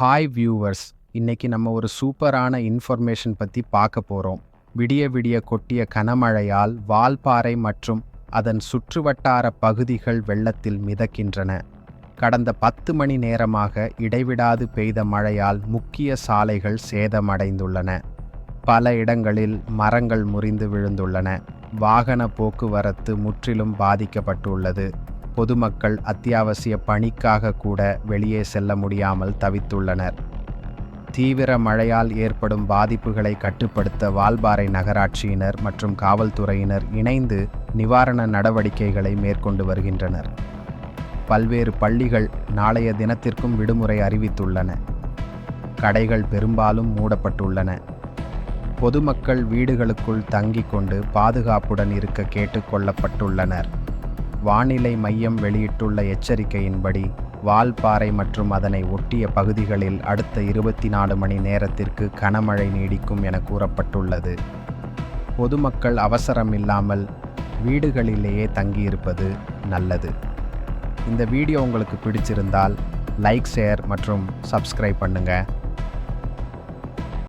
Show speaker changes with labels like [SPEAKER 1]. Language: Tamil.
[SPEAKER 1] ஹாய் வியூவர்ஸ் இன்னைக்கு நம்ம ஒரு சூப்பரான இன்ஃபர்மேஷன் பற்றி பார்க்க போகிறோம் விடிய விடிய கொட்டிய கனமழையால் வால்பாறை மற்றும் அதன் சுற்றுவட்டார பகுதிகள் வெள்ளத்தில் மிதக்கின்றன. கடந்த பத்து மணி நேரமாக இடைவிடாது பெய்த மழையால் முக்கிய சாலைகள் சேதமடைந்துள்ளன. பல இடங்களில் மரங்கள் முறிந்து விழுந்துள்ளன. வாகன போக்குவரத்து முற்றிலும் பாதிக்கப்பட்டுள்ளது. பொதுமக்கள் அத்தியாவசிய பணிக்காக கூட வெளியே செல்ல முடியாமல் தவித்துள்ளனர். தீவிர மழையால் ஏற்படும் பாதிப்புகளை கட்டுப்படுத்த வால்பாறை நகராட்சியினர் மற்றும் காவல்துறையினர் இணைந்து நிவாரண நடவடிக்கைகளை மேற்கொண்டு வருகின்றனர். பல்வேறு பள்ளிகள் நாளைய தினத்திற்கும் விடுமுறை அறிவித்துள்ளன. கடைகள் பெரும்பாலும் மூடப்பட்டுள்ளன. பொதுமக்கள் வீடுகளுக்குள் தங்கிக் கொண்டு பாதுகாப்புடன் இருக்க கேட்டுக்கொள்ளப்பட்டுள்ளனர் வானிலை மையம் வெளியிட்டுள்ள எச்சரிக்கையின்படி வால்பாறை மற்றும் அதனை ஒட்டிய பகுதிகளில் அடுத்த இருபத்தி நாலு மணி நேரத்திற்கு கனமழை நீடிக்கும் என கூறப்பட்டுள்ளது. பொதுமக்கள் அவசரம் இல்லாமல் வீடுகளிலேயே தங்கியிருப்பது நல்லது. இந்த வீடியோ உங்களுக்கு பிடிச்சிருந்தால் லைக் ஷேர் மற்றும் சப்ஸ்கிரைப் பண்ணுங்கள்